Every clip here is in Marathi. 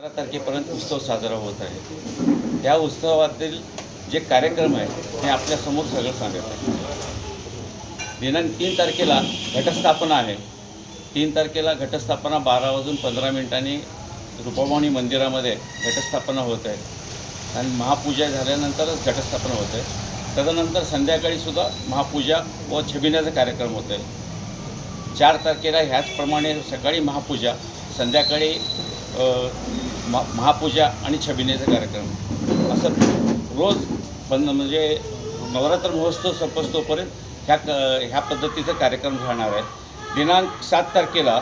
अकरा तारखेपर्यंत उत्सव साजरा होत आहे. त्या उत्सवातील जे कार्यक्रम आहे ते आपल्यासमोर सगळं सांगत आहे. दिनांक तीन तारखेला घटस्थापना आहे. तीन तारखेला घटस्थापना बारा वाजून पंधरा मिनिटांनी रुपामणी मंदिरामध्ये घटस्थापना होत आहे. आणि महापूजा झाल्यानंतरच घटस्थापना होत आहे. त्याच्यानंतर संध्याकाळीसुद्धा महापूजा व छबिण्याचा कार्यक्रम होत आहे. चार तारखेला ह्याचप्रमाणे सकाळी महापूजा संध्याकाळी महा महापूजा आणि छबिनेचा कार्यक्रम. असं रोज पण म्हणजे नवरात्र महोत्सव संपस्तोपर्यंत ह्या क ह्या पद्धतीचा कार्यक्रम राहणार आहे. दिनांक सात तारखेला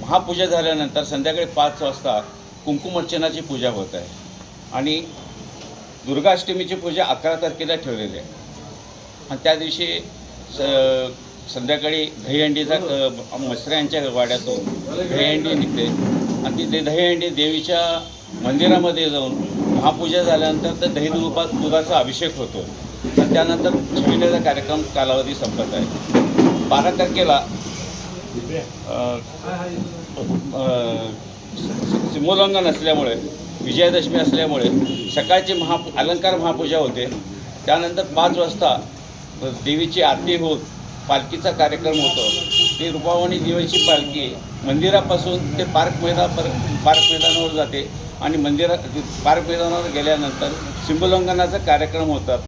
महापूजा झाल्यानंतर संध्याकाळी पाच वाजता कुंकुमर्चनाची पूजा होत आहे. आणि दुर्गाष्टमीची पूजा अकरा तारखेला ठेवलेली आहे. आणि त्या दिवशी स संध्याकाळी दहीहंडीचा मसऱ्यांच्या वाड्यातून दहीहंडी निघते. आणि ती दे- दहीहंडी देवीच्या मंदिरामध्ये जाऊन महापूजा झाल्यानंतर तर दही दुधा दुधाचा अभिषेक होतो. आणि त्यानंतर छबिण्याचा कार्यक्रम कालावधी संपत आहे. बारा तारखेला सिमोल्लंघन असल्यामुळे विजयादशमी असल्यामुळे सकाळची महा अलंकार महापूजा होते. त्यानंतर पाच वाजता देवीची आरती होत पालखीचा कार्यक्रम होतो. ती रूपावणी देवीची पालखी मंदिरापासून ते पार्क मैदानापर पार्क मैदानावर जाते आणि मंदिरात पार्क मैदानावर गेल्यानंतर सिंबलोंगनाचा कार्यक्रम होतात.